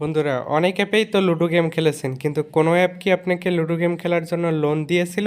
বন্ধুরা, অনেক অ্যাপেই তো লুডো গেম খেলেছেন, কিন্তু কোনো অ্যাপ কি আপনাকে লুডো গেম খেলার জন্য লোন দিয়েছিল?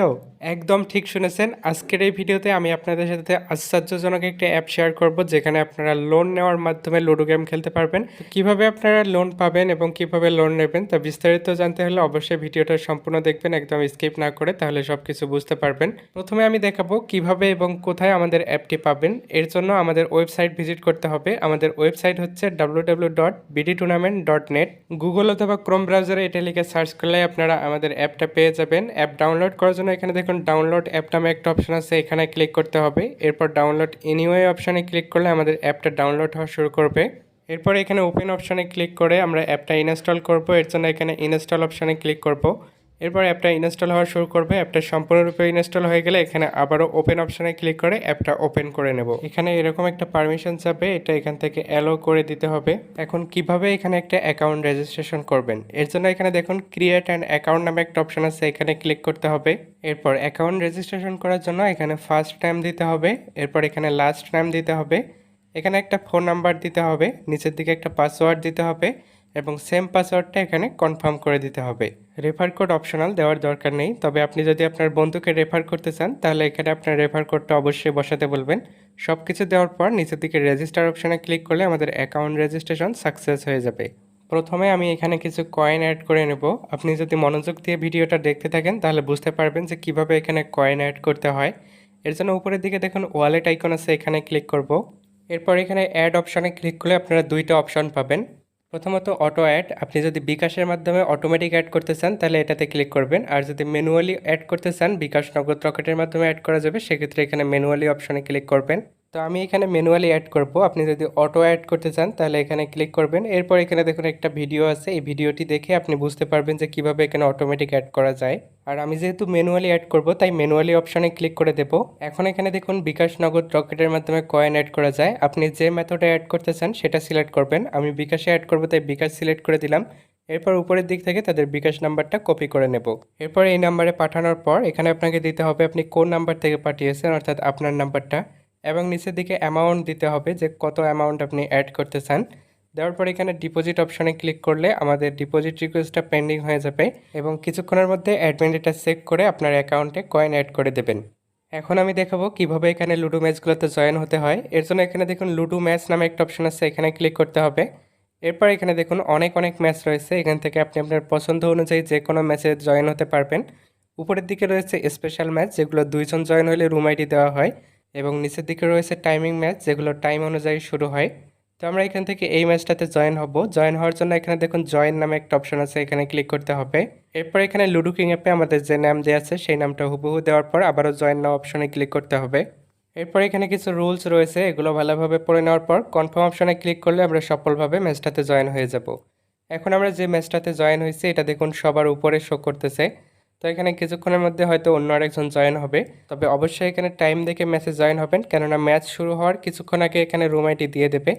একদম ঠিক শুনেছেন। আজকের এই ভিডিওতে আমি আপনাদের সাথে আশ্চর্যজনক একটা অ্যাপ শেয়ার করব, যেখানে আপনারা লোন নেওয়ার মাধ্যমে লুডো গেম খেলতে পারবেন। কীভাবে আপনারা লোন পাবেন এবং কীভাবে লোন নেবেন, তা বিস্তারিত জানতে হলে অবশ্যই ভিডিওটা সম্পূর্ণ দেখবেন, একদম স্কিপ না করে, তাহলে সব কিছু বুঝতে পারবেন। প্রথমে আমি দেখাবো কীভাবে এবং কোথায় আমাদের অ্যাপটি পাবেন। এর জন্য আমাদের ওয়েবসাইট ভিজিট করতে হবে। আমাদের ওয়েবসাইট হচ্ছে W dot BD tournament dot net Google অথবা ক্রোম ব্রাউজারে এটা লিখে সার্চ করলে আপনারা আমাদের অ্যাপটা পেয়ে যাবেন। অ্যাপ ডাউনলোড করার জন্য এখানে দেখুন ডাউনলোড অ্যাপ নামে একটা অপশন আছে, এখানে ক্লিক করতে হবে। এরপর ডাউনলোড এনিওয়ে অপশানে ক্লিক করলে আমাদের অ্যাপটা ডাউনলোড হওয়া শুরু করবে। এরপর এখানে ওপেন অপশানে ক্লিক করে আমরা অ্যাপটা ইনস্টল করব। এর জন্য এখানে ইনস্টল অপশানে ক্লিক করব। এরপর অ্যাপটা ইনস্টল হওয়া শুরু করবে। অ্যাপটা সম্পূর্ণরূপে ইনস্টল হয়ে গেলে এখানে আবারও ওপেন অপশানে ক্লিক করে অ্যাপটা ওপেন করে নেব। এখানে এরকম একটা পারমিশন যাবে, এটা এখান থেকে অ্যালো করে দিতে হবে। এখন কীভাবে এখানে একটা অ্যাকাউন্ট রেজিস্ট্রেশন করবেন? এর জন্য এখানে দেখুন ক্রিয়েট অ্যান্ড অ্যাকাউন্ট নামে একটা অপশন আছে, এখানে ক্লিক করতে হবে। এরপর অ্যাকাউন্ট রেজিস্ট্রেশন করার জন্য এখানে ফার্স্ট টাইম দিতে হবে, এরপর এখানে লাস্ট টাইম দিতে হবে। এখানে একটা ফোন নাম্বার দিতে হবে, নিচের দিকে একটা পাসওয়ার্ড দিতে হবে। এবং সেম পাসওয়ার্ডটা এখানে কনফার্ম করে দিতে হবে। রেফার কোড অপশনাল দেওয়ার দরকার নেই, তবে আপনি যদি আপনার বন্ধুকে রেফার করতে চান, তাহলে এখানে আপনার রেফার কোডটা অবশ্যই বসাতে বলবেন। সব কিছু দেওয়ার পর নিচের দিকে রেজিস্টার অপশানে ক্লিক করলে আমাদের অ্যাকাউন্ট রেজিস্ট্রেশন সাকসেস হয়ে যাবে। প্রথমে আমি এখানে কিছু কয়েন অ্যাড করে নেব। আপনি যদি মনোযোগ দিয়ে ভিডিওটা দেখতে থাকেন, তাহলে বুঝতে পারবেন যে কীভাবে এখানে কয়েন অ্যাড করতে হয়। এর জন্য উপরের দিকে দেখুন ওয়ালেট আইকন আছে, এখানে ক্লিক করব। এরপর এখানে অ্যাড অপশানে ক্লিক করলে আপনারা দুইটা অপশন পাবেন। প্রথমত অটো অ্যাড আপনি যদি বিকাশের মাধ্যমে অটোমেটিক অ্যাড করতে চান, তাহলে এটাতে ক্লিক করবেন। আর যদি ম্যানুয়ালি অ্যাড করতে চান, বিকাশ নগদ রকেটের মাধ্যমে অ্যাড করা যাবে, সেক্ষেত্রে এখানে ম্যানুয়ালি অপশনে ক্লিক করবেন। তো আমি এখানে ম্যানুয়ালি অ্যাড করব। আপনি যদি অটো অ্যাড করতে চান, তাহলে এখানে ক্লিক করবেন। এরপর এখানে দেখুন একটা ভিডিও আছে। এই ভিডিওটি দেখে আপনি বুঝতে পারবেন যে কীভাবে এখানে অটোমেটিক অ্যাড করা যায়। আর আমি যেহেতু ম্যানুয়ালি অ্যাড করব, তাই ম্যানুয়ালি অপশনে ক্লিক করে দেব। এখন এখানে দেখুন বিকাশ নগদ রকেটের মাধ্যমে কয়েন অ্যাড করা যায়। আপনি যে মেথডে অ্যাড করতে চান, সেটা সিলেক্ট করবেন। আমি বিকাশে অ্যাড করব, তাই বিকাশ সিলেক্ট করে দিলাম। এরপর উপরের দিক থেকে তাদের বিকাশ নাম্বারটা কপি করে নেব। এরপর এই নাম্বারে পাঠানোর পর, এখানে আপনাকে দিতে হবে, আপনি কোন নাম্বার থেকে পাঠিয়েছেন, অর্থাৎ আপনার নাম্বারটা এবং নিচের দিকে অ্যামাউন্ট দিতে হবে যে কত অ্যামাউন্ট আপনি অ্যাড করতে চান। দেওয়ার পর এখানে ডিপোজিট অপশনে ক্লিক করলে আমাদের ডিপোজিট রিকোয়েস্টটা পেন্ডিং হয়ে যাবে এবং কিছুক্ষণের মধ্যে অ্যাডমিন চেক করে আপনার অ্যাকাউন্টে কয়েন অ্যাড করে দেবেন। এখন আমি দেখাবো কীভাবে এখানে লুডো ম্যাচগুলোতে জয়েন হতে হয়। এর জন্য এখানে দেখুন লুডো ম্যাচ নামে একটা অপশন আছে, এখানে ক্লিক করতে হবে। এরপর এখানে দেখুন অনেক অনেক ম্যাচ রয়েছে। এখান থেকে আপনি আপনার পছন্দ অনুযায়ী যে কোনো ম্যাচে জয়েন হতে পারবেন। উপরের দিকে রয়েছে স্পেশাল ম্যাচ যেগুলো দুইজন জয়েন হলে রুম আইডি দেওয়া হয়। এবং নিচের দিকে রয়েছে টাইমিং ম্যাচ যেগুলো টাইম অনুযায়ী শুরু হয়। তো আমরা এখান থেকে এই ম্যাচটাতে জয়েন হব। জয়েন হওয়ার জন্য এখানে দেখুন জয়েন নামে একটা অপশন আছে, এখানে ক্লিক করতে হবে। এরপর এখানে লুডো কিং অ্যাপে আমাদের যে নাম দেওয়া আছে, সেই নামটা হুবহু দেওয়ার পর আবারও জয়েন নাও অপশনে ক্লিক করতে হবে। এরপর এখানে কিছু রুলস রয়েছে, এগুলো ভালোভাবে পড়ে নেওয়ার পর কনফার্ম অপশনে ক্লিক করলে আমরা সফলভাবে ম্যাচটাতে জয়েন হয়ে যাব। এখন আমরা যে ম্যাচটাতে জয়েন হয়েছি, এটা দেখুন সবার উপরে শো করতেছে। তো এখানে কিছুক্ষণের মধ্যে হয়তো অন্য আরেকজন জয়েন হবে। তবে অবশ্যই এখানে টাইম দেখে ম্যাচে জয়েন হবেন, কেননা ম্যাচ শুরু হওয়ার কিছুক্ষণ আগে এখানে রুম আইডি দিয়ে দেবে।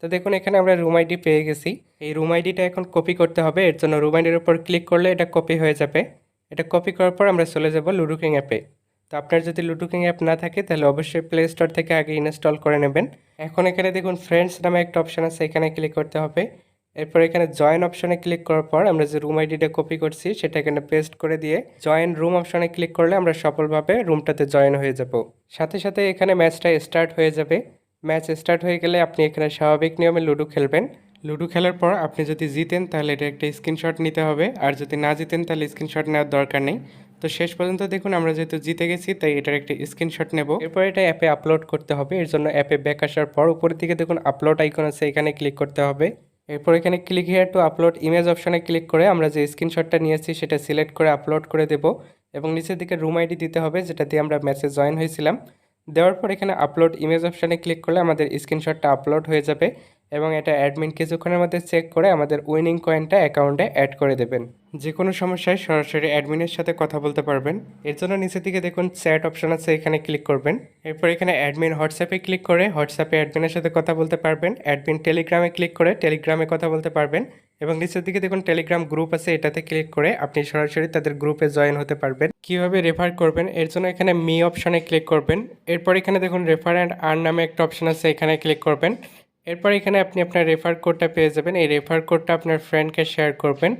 তো দেখুন, এখানে আমরা রুম আইডি পেয়ে গেছি। এই রুম আইডিটা এখন কপি করতে হবে। এর জন্য রুম আইডির উপর ক্লিক করলে এটা কপি হয়ে যাবে। এটা কপি করার পর আমরা চলে যাব লুডো কিং অ্যাপে তো আপনার যদি লুডো কিং অ্যাপ না থাকে, তাহলে অবশ্যই প্লে স্টোর থেকে আগে ইনস্টল করে নেবেন। এখন এখানে দেখুন ফ্রেন্ডস নামে একটা অপশন আছে, এখানে ক্লিক করতে হবে। এরপর এখানে জয়েন অপশনে ক্লিক করার পর আমরা যে রুম আইডিটা কপি করছি, সেটা এখানে পেস্ট করে দিয়ে জয়েন রুম অপশনে ক্লিক করলে আমরা সফলভাবে রুমটাতে জয়েন হয়ে যাব। সাথে সাথে এখানে ম্যাচটা স্টার্ট হয়ে যাবে। ম্যাচ স্টার্ট হয়ে গেলে আপনি এখানে স্বাভাবিক নিয়মে লুডো খেলবেন। লুডো খেলার পর আপনি যদি জিতেন তাহলে এটা একটা স্ক্রিনশট নিতে হবে। আর যদি না জিতেন তাহলে স্ক্রিনশট নেওয়ার দরকার নেই। তো শেষ পর্যন্ত দেখুন আমরা যেহেতু জিতে গেছি, তাই এটার একটা স্ক্রিনশট নেব। এরপর এটা অ্যাপে আপলোড করতে হবে। এর জন্য অ্যাপে ব্যাক আসার পর উপরের দিকে দেখুন আপলোড আইকন আছে, এখানে ক্লিক করতে হবে। এরপর এখানে click here to upload image অপশানে ক্লিক করে আমরা যে স্ক্রিনশটটা নিয়েছি সেটা সিলেক্ট করে আপলোড করে দেব এবং নিচের দিকে রুম আইডি দিতে হবে যেটা দিয়ে আমরা ম্যাচে জয়েন হয়েছিলাম। দেওয়ার পর এখানে আপলোড ইমেজ অপশানে ক্লিক করলে আমাদের স্ক্রিনশটটা আপলোড হয়ে যাবে। এবং এটা অ্যাডমিন কিছুক্ষণের মধ্যে চেক করে আমাদের উইনিং কয়েনটা অ্যাকাউন্টে অ্যাড করে দেবেন। যে কোনো সমস্যায় সরাসরি অ্যাডমিনের সাথে কথা বলতে পারবেন। এর জন্য নিচের দিকে দেখুন চ্যাট অপশন আছে, এখানে ক্লিক করবেন। এরপর এখানে অ্যাডমিন হোয়াটসঅ্যাপে ক্লিক করে হোয়াটসঅ্যাপে অ্যাডমিনের সাথে কথা বলতে পারবেন। অ্যাডমিন টেলিগ্রামে ক্লিক করে টেলিগ্রামে কথা বলতে পারবেন। এবং নিচের দিকে দেখুন টেলিগ্রাম গ্রুপ আছে, এটাতে ক্লিক করে আপনি সরাসরি তাদের গ্রুপে জয়েন হতে পারবেন। কীভাবে রেফার করবেন? এর জন্য এখানে মি অপশনে ক্লিক করবেন। এরপর এখানে দেখুন রেফার অ্যান্ড আর্ন নামে একটা অপশন আছে, এখানে ক্লিক করবেন। এরপর এখানে আপনি আপনার রেফার কোডটা পেয়ে যাবেন। এই রেফার কোডটা আপনার ফ্রেন্ডকে শেয়ার করবেন।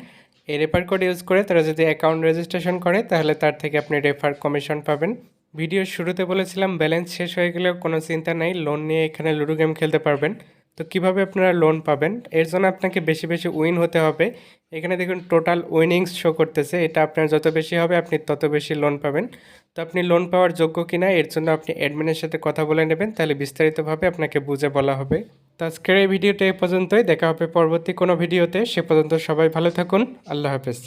এই রেফার কোড ইউজ করে তারা যদি অ্যাকাউন্ট রেজিস্ট্রেশন করে, তাহলে তার থেকে আপনি রেফার কমিশন পাবেন। ভিডিওর শুরুতে বলেছিলাম ব্যালেন্স শেষ হয়ে গেলেও কোনো চিন্তা নাই। লোন নিয়ে এখানে লুডো গেম খেলতে পারবেন। তো কীভাবে আপনারা লোন পাবেন? এর জন্য আপনাকে বেশি বেশি উইন হতে হবে। এখানে দেখুন টোটাল উইনিংস শো করতেছে। এটা আপনার যত বেশি হবে, আপনি তত বেশি লোন পাবেন। তো আপনি লোন পাওয়ার যোগ্য কিনা, এর জন্য আপনি অ্যাডমিনের সাথে কথা বলে নেবেন। তাহলে বিস্তারিতভাবে আপনাকে বুঝে বলা হবে। তো আজকের এই ভিডিওটা এই পর্যন্তই। দেখা হবে পরবর্তী কোনো ভিডিওতে। সে পর্যন্ত সবাই ভালো থাকুন। আল্লাহ হাফেজ।